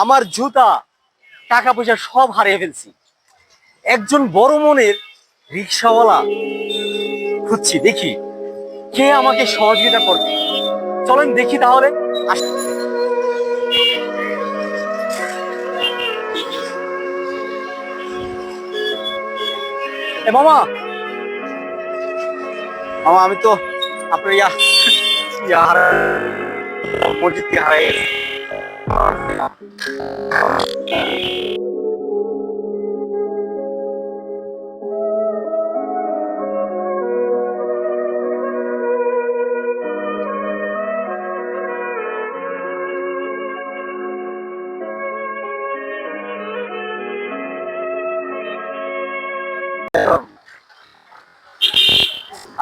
আমার জুতা টাকা পয়সা সব হারিয়ে ফেলছি। একজন বড় মনের রিক্সাওয়ালা খুঁজছি, দেখি কে আমাকে সহযোগিতা করবে। চলেন দেখি তাহলে। এ মামা! মামা, আমি তো আপনার ইয়া ইয়া মসজিদ হারিয়ে গেছি।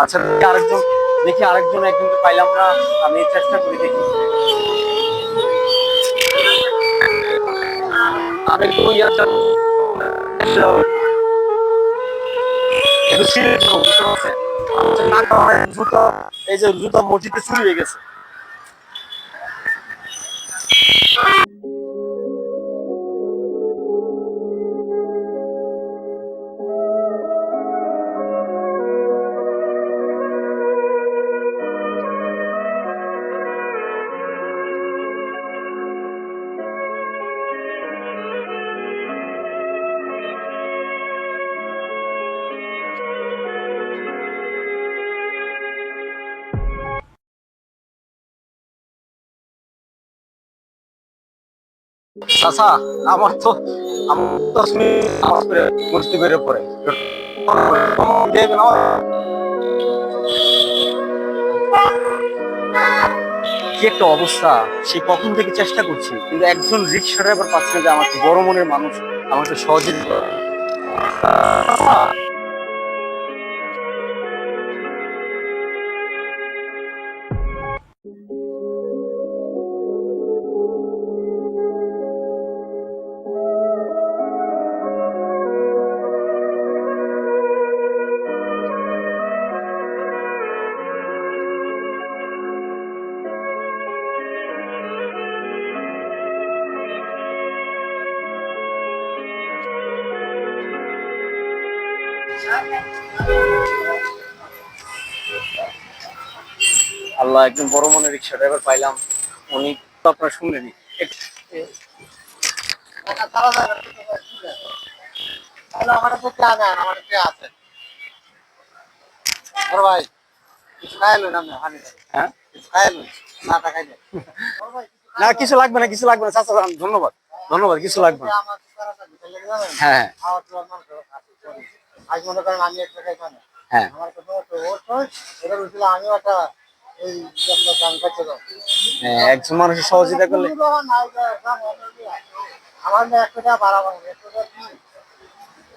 আচ্ছা আরেকজন দেখি আরেকজন একজনকে পাইলাম না আমি চেষ্টা করি দেখি। হয়, জুতা এই যে জুতা মসজিদে শুরু হয়ে গেছে চাচা, আমার তো আমার তো শুনি পড়ে আমার কি একটা অবস্থা। সে কখন থেকে চেষ্টা করছি? কিন্তু একজন রিক্সা ড্রাইভার পাচ্ছে না যে আমাকে বড় মনের মানুষ আমাকে সহযোগিতা আল্লাহ একজন বড় মনের রিক্সা ড্রাইভার পাইলাম। উনি তো আপনার শুনলেনি না আমি কিছু লাগবে না কিছু না। চাচা ধন্যবাদ। ধন্যবাদ কিছু না। হ্যাঁ হ্যাঁ। মনে হ্যাঁ। হ্যাঁ, একজন মানুষের সহযোগিতা করলে। আমার না টাকা বাড়াবো না, টাকা কি?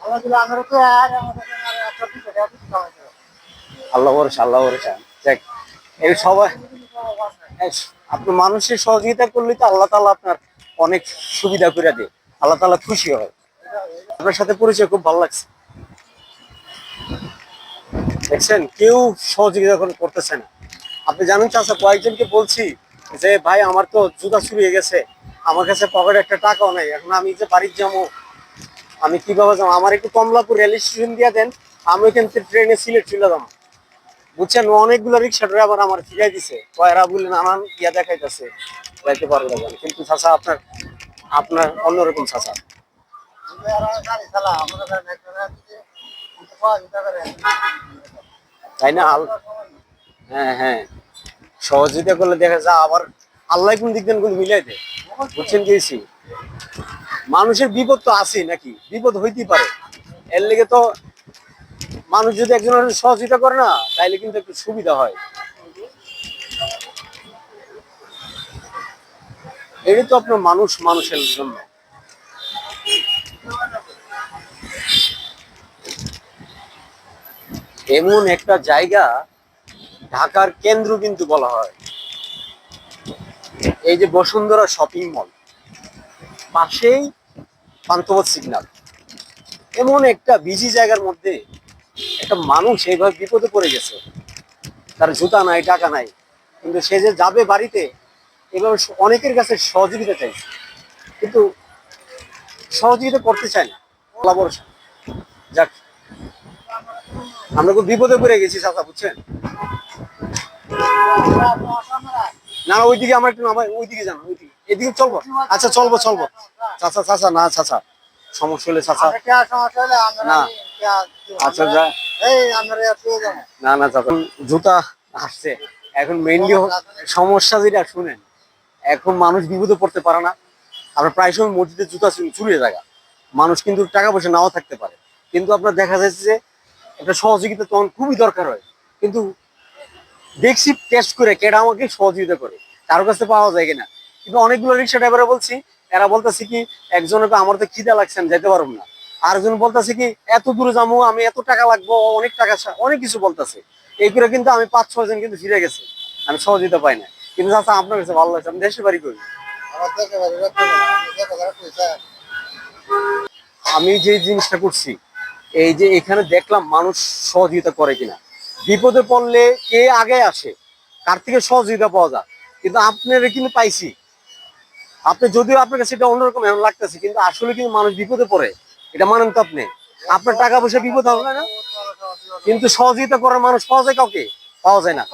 আমার দিলে আমার তো আর। আল্লাহ ভরসা আল্লাহ ভরসা। দেখ এই সবাই আপনি মানুষের সহযোগিতা করলে তো আল্লাহ তাআলা আপনার অনেক সুবিধা করে দেয়। আল্লাহ তাআলা খুশি হয়। আপনার সাথে পরিচয় খুব ভালো লাগছে। দেখছেন কেউ সহযোগিতা করে- করতেছে না। আপনি জানেন চাচা, কয়েকজনকে বলছি যে, ভাই, আমার তো জুতা চুরি হয়ে গেছে। আমার কাছে পকেটে একটা টাকাও নাই। এখন আমি যে বাড়ির যাব, আমি কীভাবে যাব? আমার একটু কমলাপুর রেল স্টেশন দিয়ে দেন, আমি ওইখান থেকে ট্রেনে সিলেট চলে যাব। বুঝছেন, অনেকগুলো রিক্সা ড্রাইভার আমার ফিরাই দিছে। কয়রা বলে নানান ইয়া দেখাইতেছে। যাইতে পারব না কিন্তু চাচা, আপনার আপনার অন্যরকম করে। তাই না আল- হ্যাঁ। সহযোগিতা করলে দেখা যায় আবার আল্লাহ কোন দিক কোন মিলাই দেয়। বুঝছেন গেছি মানুষের বিপদ তো আছে নাকি? বিপদ হইতেই পারে। এর লেগে তো মানুষ যদি একজনের সহযোগিতা করে না, তাইলে কিন্তু একটু সুবিধা হয়। এটাই তো আপনার মানুষ, মানুষের জন্য। এমন একটা জায়গা ঢাকার কেন্দ্র কিন্তু বলা হয়। এই যে বসুন্ধরা শপিং মল, পাশেই পান্থপথ সিগন্যাল। এমন একটা বিজি জায়গার মধ্যে একটা মানুষ এইভাবে বিপদে পড়ে গেছে। তার জুতা নাই, টাকা নাই, কিন্তু সে যে যাবে বাড়িতে, এভাবে অনেকের কাছে সহযোগিতা চাইছে। কিন্তু সহযোগিতা করতে চায় না ভরসা যাক, আমরা খুব বিপদে পড়ে গেছি চাচা, বুঝছেন? না ওইদিকে আমার একটু নামাই ওইদিকে যান ওইদিকে। এদিকে চলবো আচ্ছা চলবো চলবো চাচা চাচা না চাচা। সমস্যা হলে চাচা। না। আচ্ছা যা। না। না চাচা। জুতা আসছে। এখন মেইনলি সমস্যা যেটা শুনেন। এখন মানুষ বিপদে পড়তে পারে না। আমরা প্রায় সময় মসজিদে জুতা চুরি- চুরিয়ে থাকা মানুষ কিন্তু টাকা পয়সা নাও থাকতে পারে। কিন্তু আপনার দেখা যাচ্ছে যে একটা সহযোগিতা তখন খুবই দরকার হয়। কিন্তু দেখছি টেস্ট করে কেডা আমাকে সহযোগিতা করে। কারও কাছে পাওয়া যায় কিনা। কিন্তু অনেকগুলো রিক্সা ড্রাইভারে বলছি এরা বলতেছে কি একজনকে আমার তো খিদা লাগছে আমি যেতে পারব না। আরেকজন বলতেছে কি এত দূরে যাব আমি এত টাকা লাগবো অনেক টাকা অনেক কিছু বলতেছে। এই করে কিন্তু আমি পাঁচ ছয় জন কিন্তু ফিরে গেছে। আমি সহযোগিতা পাই না কিন্তু চাচা আপনার কাছে ভালো লাগছে আমি দেশে বাড়ি করি। আমি যে জিনিসটা করছি এই যে এখানে দেখলাম মানুষ সহযোগিতা করে কিনা। বিপদে পড়লে কে আগে আসে? কার থেকে সহযোগিতা পাওয়া যায়? কিন্তু আপনারা কিন্তু পাইছি। আপনি যদিও আপনার কাছে এটা অন্যরকম এমন লাগতেছে, কিন্তু আসলে কিন্তু মানুষ বিপদে পড়ে। এটা মানেন তো আপনি। আপনার টাকা পয়সা বিপদ হবে না? কিন্তু সহযোগিতা করার মানুষ পাওয়া যায় কাউকে? পাওয়া যায় না।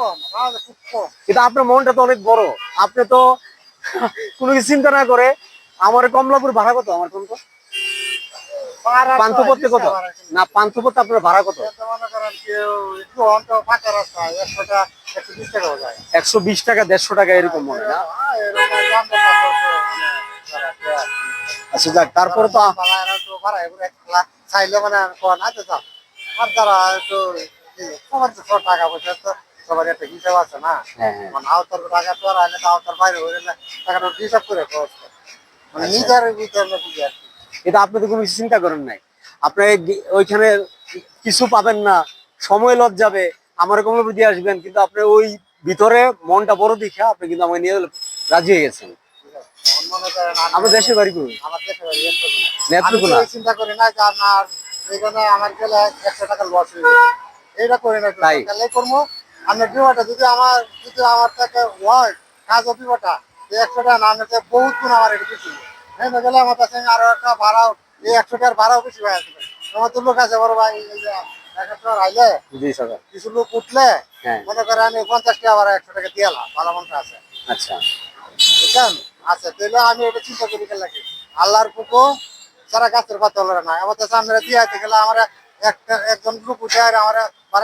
কিন্তু আপনার মনটা তো অনেক বড়। আপনি তো কোনো কিছু চিন্তা না করে, আমার কমলাপুর ভাড়া কত? আমার কোন পান্থপথে কত। না পান্থপথে আপনার ভাড়া কত একশো বিশ টাকা দেড়শো টাকা এরকম মনে না। আচ্ছা যাক তারপরে তো চাইলে মানে। আর যারা একটু টাকা পয়সা তো সবার একটা হিসাব আছে না হ্যাঁ হ্যাঁ মানে আওতার টাকা তো আর আইলে আওতার বাইরে গেলে টাকাটা হিসাব করে মানে আচ্ছা। নিজের ভিতরে বুঝি আর কি। কিন্তু আপনি কোনো কিছু চিন্তা করেন নাই আপনি গে- ওইখানে কিছু পাবেন না সময় লজ যাবে আমার কমলাপুর দিয়ে আসবেন কিন্তু আপনি ওই ভিতরে মনটা বড় দেখে আপনি কিন্তু আমাকে নিয়ে রাজি হয়ে গেছেন আমার করেন দেশের বাড়ি দেশে বাড়ি নেত্রকোনা। এই চিন্তা করি না যে আমার এখানে আমার গেলে একশো টাকা লস হয়ে এইটা করি না তাই? করব বিমাটা যদি আমার যদি আমার থেকে হয় কাজ এই একশো টাকা না বহুত গুণ আমার এটা বেশি হ্যাঁ গেলে আমার কাছে আরও একটা ভাড়াও এই একশো টাকার ভাড়াও বেশি হয়ে আসবে আমার তো লোক আছে বড় ভাই এই যে একশো টাকা আইলে জি স্যার কিছু লোক উঠলে হ্যাঁ। মনে করে পঞ্চাশ টাকা আবার একশো টাকা দিয়ে এলাম ভালো মন্ত্র আছে। আচ্ছা। বুঝছেন? আচ্ছা তাহলে আমি এটা চিন্তা করি গেলে আল্লাহর পুকো সারা গাছের পাতা হলো না আমার কাছে আমরা দিয়ে আইতে গেলে আমার একটা একজন লোক উঠে আর আমার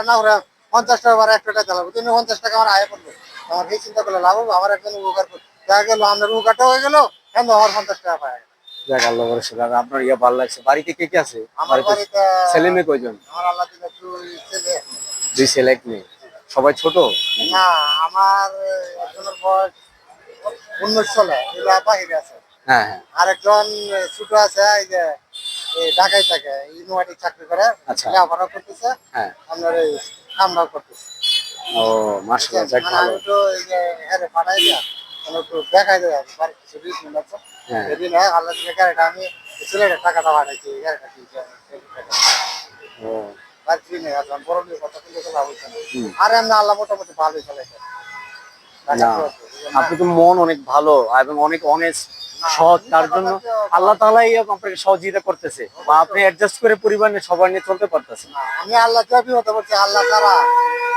না পঞ্চাশ টাকা আর একশো টাকা দিলাম তুমি পঞ্চাশ টাকা আমার আয় করবে আমার এই চিন্তা করলে লাভ হবে আমার একজন উপকার করবে। দেখা গেল উপকারটা হয়ে গেল কেন আমার পঞ্চাশ টাকা পায়? যাক আল্লাহ আপনার ইয়ে ভালো লাগছে। বাড়িতে কে কে আছে? আমার বাড়িতে ছেলে মেয়ে কয়জন? আমার আল্লাহ দিলে দুই ছেলে। দুই ছেলে এক মেয়ে। সবাই ছোট? না আমার একজনের বয়স উনিশ সালে এগুলা বাহিরে আছে। হ্যাঁ হ্যাঁ। আরেকজন ছোট আছে এই যে ঢাকায় থাকে ইউনিভার্সিটি চাকরি করে। আচ্ছা। লেখাপড়া করতেছে। হ্যাঁ। আপনার এই করতেছে। ও যাক মানে ভালো। আমি তো এই যে হেরে পাঠাই দিয়া একটু দেখাই দেয় বাড়ি কিছু রিজমেন্ট আছে হ্যাঁ। সেদিন আল্লাহ দিলে গাড়িটা আমি ছেলেটা টাকাটা পাঠাইছি গাড়িটা দিয়েছি ও। বাড়ি কিনে আসলাম বড় নিয়ে কথা কিন্তু লাভ হচ্ছে না। আর এমনি আল্লাহ মোটামুটি ভালোই চালাইছে। আপনি তো মন অনেক ভালো এবং অনেক অনেস্ট সৎ তার জন্য আল্লাহ তালাই আপনাকে সহযোগিতা করতেছে বা আপনি অ্যাডজাস্ট করে পরিবার নিয়ে সবার নিয়ে চলতে পারতেছেন। আমি আল্লাহ চাবি হতে পারছি আল্লাহ তারা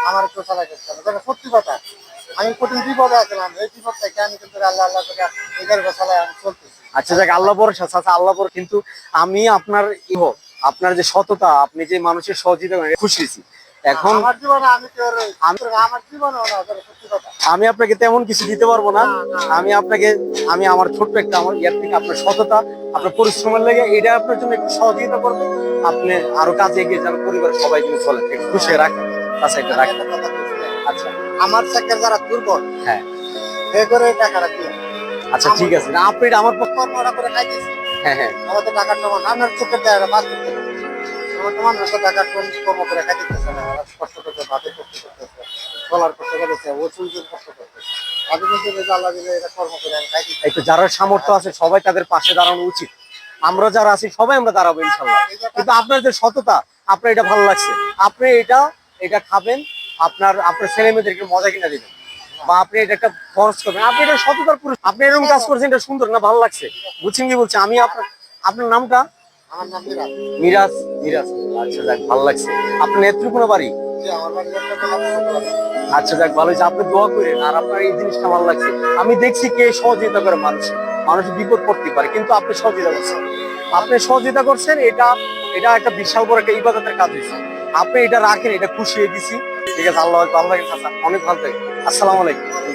আমার একটু চালাই করতে সত্যি কথা আমি কঠিন বিপদে আছিলাম এই বিপদ থেকে আমি কিন্তু আল্লাহ আল্লাহ করে এই গাড়ি চালাই আমি চলতেছি। আচ্ছা যাক আল্লাহ ভরসা আচ্ছা আল্লাহ কিন্তু আমি আপনার ইহ আপনার যে সততা আপনি যে মানুষের সহযোগিতা করেন, খুশি হয়েছি। এখন আমার জীবনে আমি আমার জীবনে আপনাকে তেমন কিছু দিতে পারব না। আমি আপনাকে আমি আমার ছোট্ট একটা আমার ইয়ার থেকে আপনার সততা আপনার পরিশ্রমের লেগে এটা আপনার জন্য একটু সহযোগিতা করবে। আপনি আরও কাজে এগিয়ে যান পরিবারের সবাই যেন চলে খুশি রাখেন আচ্ছা এটা আমি রাখেন। আমার চাকরির যারা দুর্বল হ্যাঁ। এ করে টাকাটা দিয়ে। আচ্ছা ঠিক আছে। না আপনি আমার পক্ষে কর্মটা করে খাইতেছি হ্যাঁ হ্যাঁ। আমার তো টাকার জমা না আমার চোখের দেয় আমার তো মানুষ তো টাকার কম কর্ম করে খাইতেছে না ওরা কষ্ট করতে ভাতে কষ্ট করতেছে ওষুধ কষ্ট করতেছে। একটু যারা সামর্থ্য আছে সবাই তাদের পাশে দাঁড়ানো উচিত। আমরা যারা আছি সবাই আমরা দাঁড়াবো ইনশাল্লাহ। কিন্তু আপনার যে সততা আপনার এটা ভালো লাগছে। আপনি এটা এটা খাবেন আপনার আপনার ছেলে মেয়েদেরকে মজা কিনা দিবেন। বা আপনি এটা একটা খরচ করবেন। আপনি এটা সততার পুরুষ। আপনি এরকম কাজ করছেন এটা সুন্দর না ভালো লাগছে। বুঝছেন কি বলছে? আমি আপনার আপনার নামটা? আমার নাম মিরাজ। মিরাজ আচ্ছা যাক ভালো লাগছে। আপনার নেত্রকোনা বাড়ি। আচ্ছা যাক ভালো হয়েছে। আপনি দোয়া করেন আর আপনার এই জিনিসটা ভালো লাগছে। আমি দেখছি কে সহযোগিতা করে মানুষ। মানুষ বিপদ পড়তে পারে কিন্তু আপনি সহযোগিতা করছেন। আপনি সহযোগিতা করছেন এটা এটা একটা বিশাল বড় একটা ইবাদতের কাজ হয়েছে। আপনি এটা রাখেন এটা খুশি হয়ে গেছি ঠিক আছে আল্লাহ আল্লাহ অনেক ভালো থাকে। আসসালামু আলাইকুম।